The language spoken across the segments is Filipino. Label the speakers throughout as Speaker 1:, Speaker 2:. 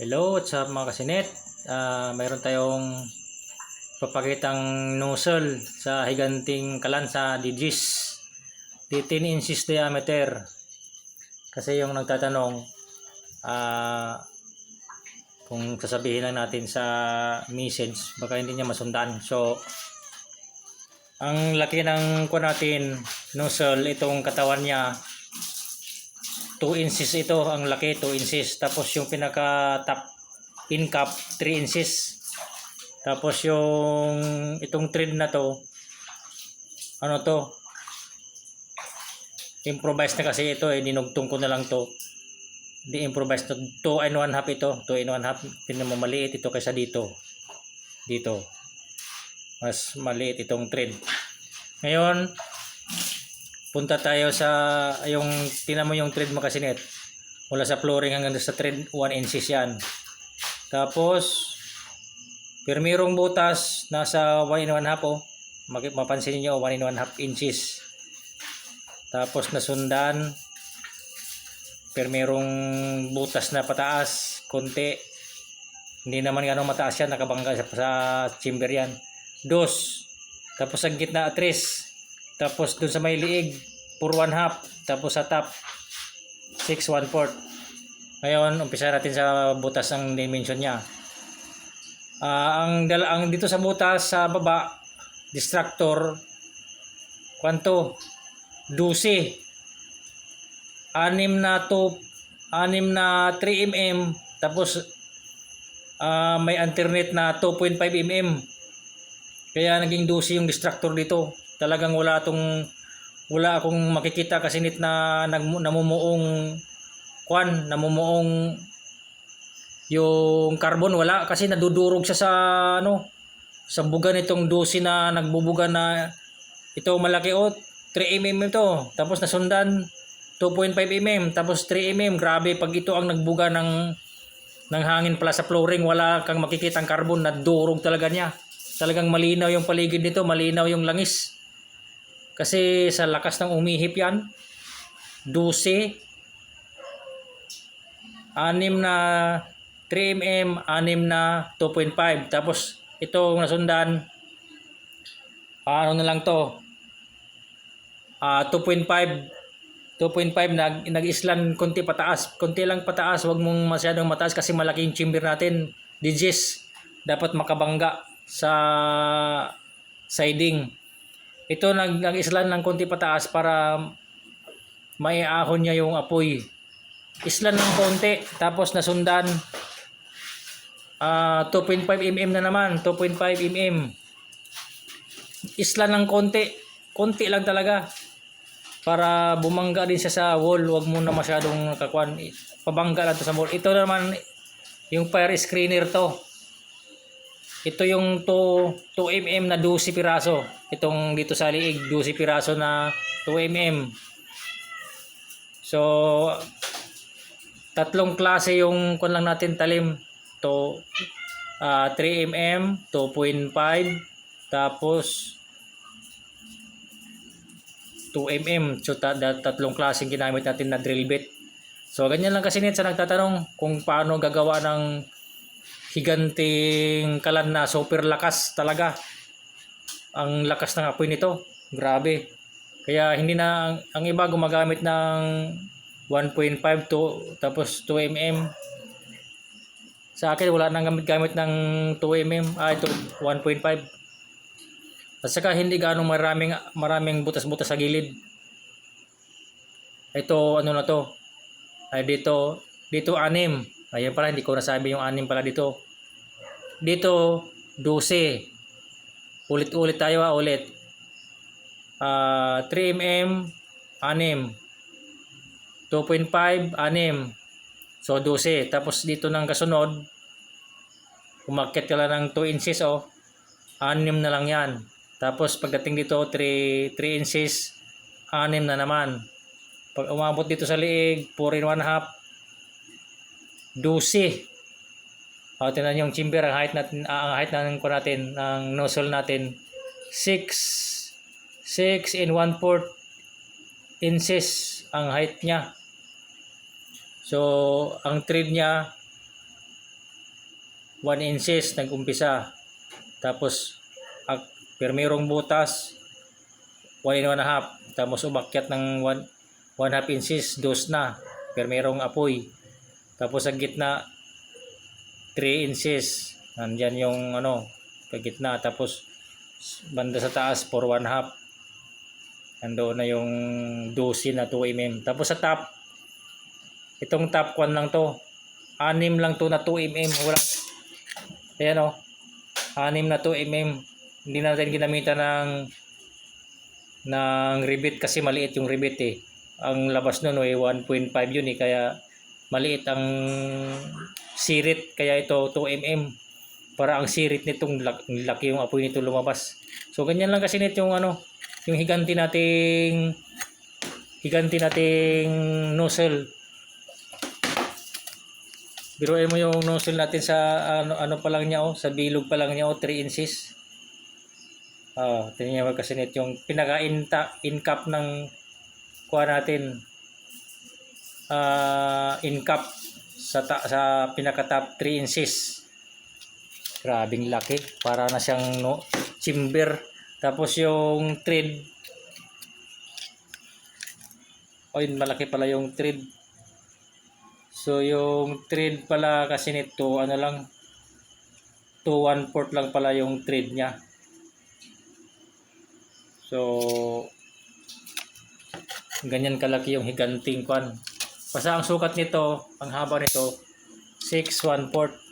Speaker 1: Hello, what's up mga kasinet? Ah, mayroon tayong papakitang nozzle sa higanting kalan sa digis. 18 inches diameter. Kasi yung nagtatanong, ah, kung sasabihin lang natin sa message, baka hindi niya masundan. So, ang laki ng kuha natin, nozzle, itong katawan niya, 2 inches ito ang laki 2 inches. Tapos yung pinaka top pin cap 3 inches. Tapos yung itong thread na to ano to? Improvise na kasi ito eh dinugtong ko na lang to. Di improvise to. 2 and 1 half ito. 2 and 1 half pinamamaliit ito kaysa dito. Dito. Mas maliit itong thread. Ngayon punta tayo sa yung tinan mo yung thread makasinet mula sa flooring hanggang sa thread 1 inches yan. Tapos pirmirong butas nasa 1 in 1 half oh. Mapansin niyo 1 in 1 half inches. Tapos nasundan pirmirong butas na pataas konti. Hindi naman ganong mataas yan nakabangga sa, sa chamber yan. Dos tapos ang gitna tres. Tapos dun sa may liig, for one half. Tapos sa top, 6 one fourth. Ngayon, umpisa natin sa butas ang dimension niya. Ah, ang, ang dito sa butas sa baba, distractor, kwanto? 12. Anim na to, anim na 3 mm, tapos ah, may alternate na 2.5 mm. Kaya naging 12 yung distractor dito talagang wala tong wala akong makikita kasi nit na namumuong kwan, namumuong yung carbon. Wala kasi nadudurog siya sa ano sa buga nitong dosi na nagbubuga na ito malaki o 3 mm ito tapos nasundan 2.5 mm tapos 3 mm grabe pag ito ang nagbuga ng ng hangin pala sa flooring wala kang makikitang carbon. Nadurog talaga niya. Talagang malinaw yung paligid nito malinaw yung langis kasi sa lakas ng umihip yan, 12, 6 na 3mm, 6 na 2.5. Tapos itong nasundan, ano na lang to, ah 2.5 2.5 nag nag-islan konti pataas. Konti lang pataas, wag mong masyadong mataas kasi malaki yung chamber natin. Digis dapat makabangga sa siding. Ito nag nag-islan ng konti pataas para maiahon niya yung apoy. Islan ng konti tapos nasundan ah 2.5 mm na naman, 2.5 mm. Islan ng konti, konti lang talaga para bumangga din siya sa wall, wag mo na masyadong kakwan pabangga lang to sa wall. Ito naman yung fire screener to. Ito yung 2, 2 mm na 12 piraso. Itong dito sa liig, 12 piraso na 2 mm. So, tatlong klase yung kun lang natin talim. To ah, 3 mm, 2.5, tapos 2 mm. So, ta- tatlong klaseng ginamit natin na drill bit. So, ganyan lang kasi net sa nagtatanong kung paano gagawa ng higanting kalan na super lakas talaga. Ang lakas ng apoy nito. Grabe. Kaya hindi na ang, iba gumagamit ng 1.5 to tapos 2 mm. Sa akin wala nang gamit gamit ng 2 mm, ah ito 1.5. At saka hindi gaano maraming maraming butas-butas sa gilid. Ito ano na to? Ay dito dito anim. Ayan pala, hindi ko nasabi yung anim pala dito. Dito, 12. Ulit-ulit tayo ha, ulit. Ah, 3 mm, anim. 2.5, anim. So, 12. Tapos dito ng kasunod, umakyat ka lang ng 2 inches, oh. Anim na lang yan. Tapos pagdating dito, 3, 3 inches, anim na naman. Pag umabot dito sa liig, 4 in 1 half, 12. O, tinan yung chamber, ang height natin, ah, ang height ng, ko natin, ng nozzle natin, 6, 6 and 1 fourth inches ang height niya. So, ang thread niya, 1 inches nag-umpisa. Tapos, ak, permerong butas, 1 and 1 half. Tapos umakyat ng 1 1 half inches, dos na. Permerong apoy. Tapos sa gitna, 3 inches. Nandyan yung ano, sa gitna. Tapos, banda sa taas, 4 1 half. Nandoon na yung 12 na 2 mm. Tapos sa top, itong top 1 lang to. Anim lang to na 2 mm. Wala. Ayan o. Anim na 2 mm. Hindi natin ginamitan ng ng rivet kasi maliit yung rivet eh. Ang labas nun eh 1.5 yun eh kaya maliit ang sirit kaya ito 2 mm para ang sirit nitong lak- laki yung apoy nito lumabas. So ganyan lang kasi nito yung ano yung higanti nating higanti nating nozzle. Biruin mo yung nozzle natin sa ano, ano pa lang niya oh, sa bilog pa lang niya oh, 3 inches. Ah, tingnan niyo kasi net yung pinaka inta in cap ng kuha natin. Ah, in cap sa ta, sa pinaka top 3 inches. Grabing laki, para na siyang no, chimber. Tapos yung thread Oh, yun, malaki pala yung thread. So, yung thread pala kasi nito, ano lang, 2 1 4 lang pala yung thread niya. So, ganyan kalaki yung higanting kwan. Basta ang sukat nito, ang haba nito, 6 1 4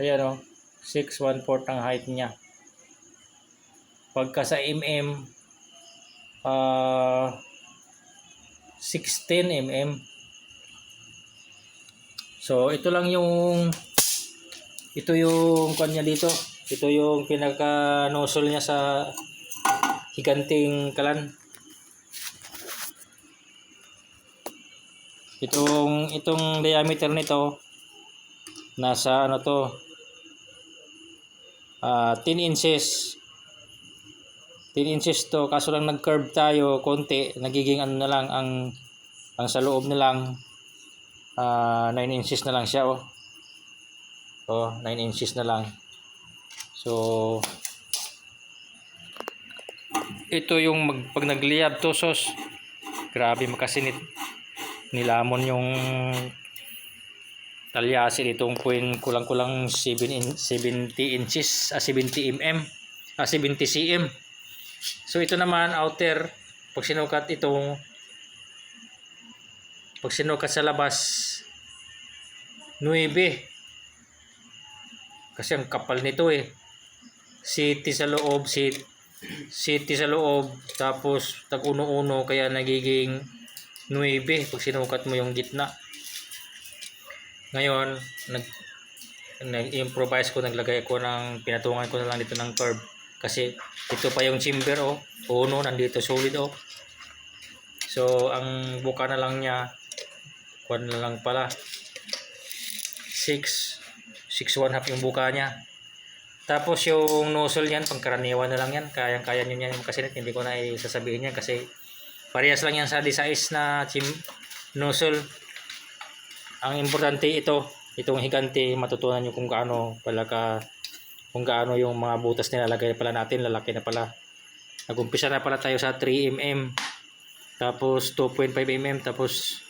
Speaker 1: Ayan o, 6 1 4 ang height niya. Pagka sa mm, ah 16 mm. So, ito lang yung ito yung kanya dito. Ito yung pinaka nozzle niya sa higanting kalan. Itong itong diameter nito nasa ano to ah 10 inches. 10 inches to kaso lang nag-curve tayo konti nagiging ano na lang ang ang sa loob na lang ah 9 inches na lang siya oh. Oh 9 inches na lang. So ito yung mag, pag nagliyab to sos. Grabe makasinit nilamon yung talyasin itong puwing kulang-kulang 7 in, 70 inches ah, 70 mm ah, 70 cm. So ito naman outer pag sinukat itong pag sinukat sa labas 9 kasi ang kapal nito eh. City sa loob sit city sa loob tapos tag uno-uno kaya nagiging 9 pag sinukat mo yung gitna ngayon, nag nag-improvise ko, naglagay ko ng pinatungan ko na lang dito ng curve kasi ito pa yung chamber oh, uno nandito solid oh. So, ang buka na lang niya kuan na lang pala 6 6 1 half yung buka niya. Tapos yung nozzle niyan, pangkaraniwan na lang yan. Kayang-kaya nyo yan kasi hindi ko na isasabihin yan kasi parehas lang yan sa size na chim nozzle. Ang importante ito itong higanti matutunan nyo kung gaano pala ka kung gaano yung mga butas nilalagay pala natin lalaki na pala. Nagumpisa na pala tayo sa 3 mm tapos 2.5 mm tapos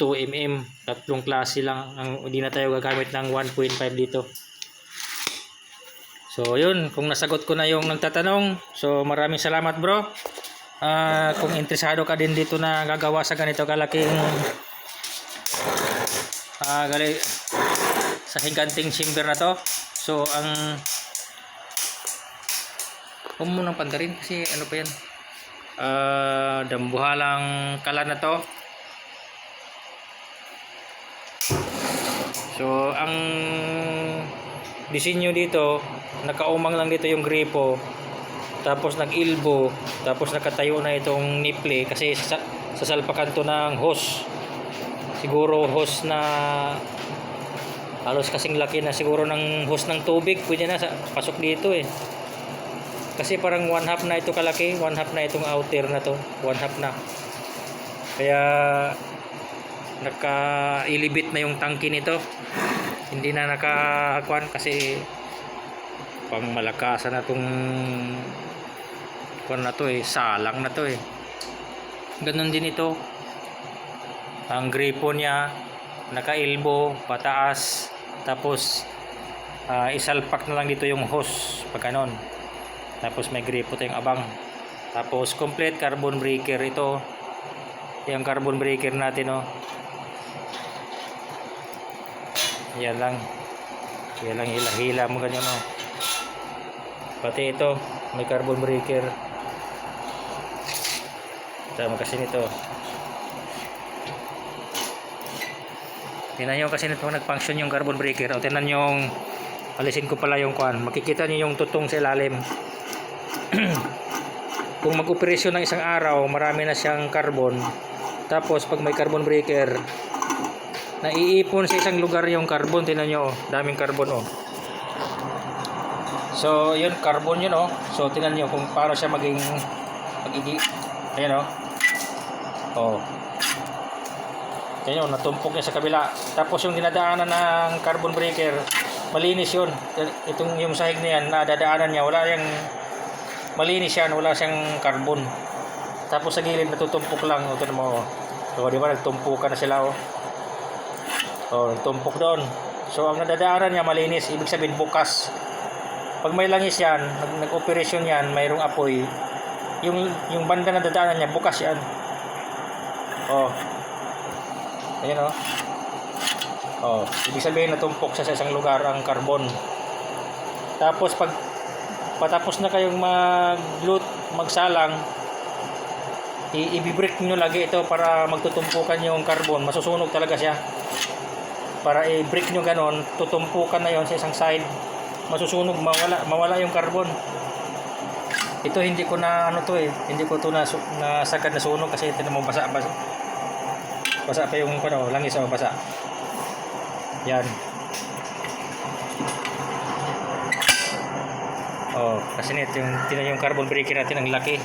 Speaker 1: 2 mm tatlong klase lang. Ang hindi na tayo gagamit ng 1.5 dito. So yun. Kung nasagot ko na yung nagtatanong so maraming salamat bro Ah, kung interesado ka din dito na gagawa sa ganito kalaking ah gali sa higanting chamber na to. So ang huwag mo nang pandarin kasi ano pa yan? Ah dambuhalang kalan na to. So ang disenyo dito nakaumang lang dito yung gripo tapos nag-ilbo tapos nakatayo na itong niple kasi sa, sa salpakan to ng hose. Siguro hose na halos kasing laki na siguro ng hose ng tubig. Pwede na sa, pasok dito eh. Kasi parang one half na ito kalaki one half na itong outer na to one half na. Kaya naka-ilibit na yung tangke nito. Hindi na nakakuan kasi pang malakasan na tong kuan na to eh. Salang na to eh. Ganun din ito. Ang gripo niya naka-elbow pataas. Tapos ah, isalpak na lang dito yung hose pag ganon tapos may gripo tayong abang. Tapos complete carbon breaker ito. Yung carbon breaker natin oh. Yan lang. Yan lang hila-hila mo ganyan oh. Pati ito may carbon breaker tama kasi nito. Tingnan nyo kasi nito nag-function yung carbon breaker. O tingnan nyo yung alisin ko pala yung kwan. Makikita nyo yung tutong sa ilalim. Kung mag-operasyon ng isang araw marami na siyang carbon. Tapos pag may carbon breaker naiipon sa isang lugar yung carbon. Tingnan nyo oh, daming carbon oh. So yun carbon yun oh. So tingnan nyo kung paano siya maging magigi ayan oh oh Kaya yun, natumpok niya sa kabila. Tapos yung dinadaanan ng carbon breaker, malinis yun. Itong yung sahig na yan, nadadaanan niya, wala yung malinis yan, wala siyang carbon. Tapos sa gilid natutumpok lang, ito na mo. So, di ba, nagtumpukan na sila, oh. Oh, nagtumpok doon. So, ang nadadaanan niya, malinis. Ibig sabihin, bukas. Pag may langis yan, nag- nag-operasyon yan, mayroong apoy, yung, yung banda na dadaanan niya, bukas yan. Oh, Ayan o. Oh. ibig sabihin natumpok sa isang lugar ang carbon. Tapos pag patapos na kayong mag-loot, magsalang, i-break nyo lagi ito para magtutumpukan yung carbon. Masusunog talaga siya. Para i-break nyo ganon, tutumpukan na yon sa isang side. Masusunog, mawala, mawala yung carbon. Ito hindi ko na ano to eh, hindi ko to na, na na sunog kasi ito mo basa basa basa pa yung ano, langis o basa. Yan. Oh, kasi nito yung tinan yung carbon breaker natin ang laki.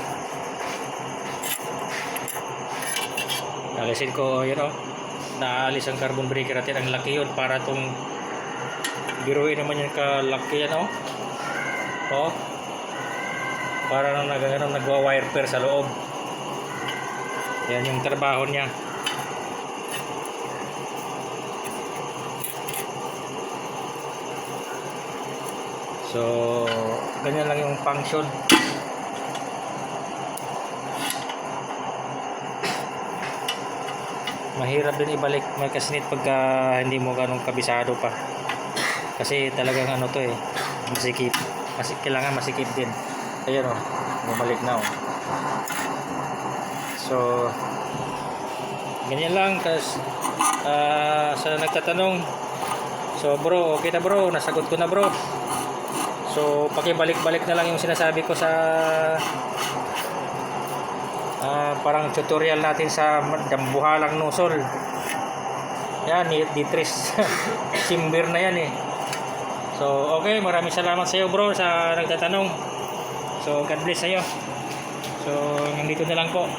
Speaker 1: Alisin ko yun oh. Naalis ang carbon breaker natin ang laki yun para tong biruin naman yung kalaki yan oh. Oh. Para nang nag ano, nagwa-wire pair sa loob. Yan yung trabaho niya. So, ganyan lang yung function. Mahirap din ibalik may kasinit pagka hindi mo ganong kabisado pa. Kasi talagang ano to eh, masikip. Masik kailangan masikip din. Ayan oh, bumalik na oh. So, ganyan lang kas ah, sa nagtatanong So bro, okay na bro, nasagot ko na bro. So, pakibalik-balik na lang yung sinasabi ko sa ah, parang tutorial natin sa dambuhalang nusol. Yan, ditris. Simbir na yan eh. So, okay, maraming salamat sa iyo bro sa nagtatanong. So, God bless sa iyo. So, nandito na lang po.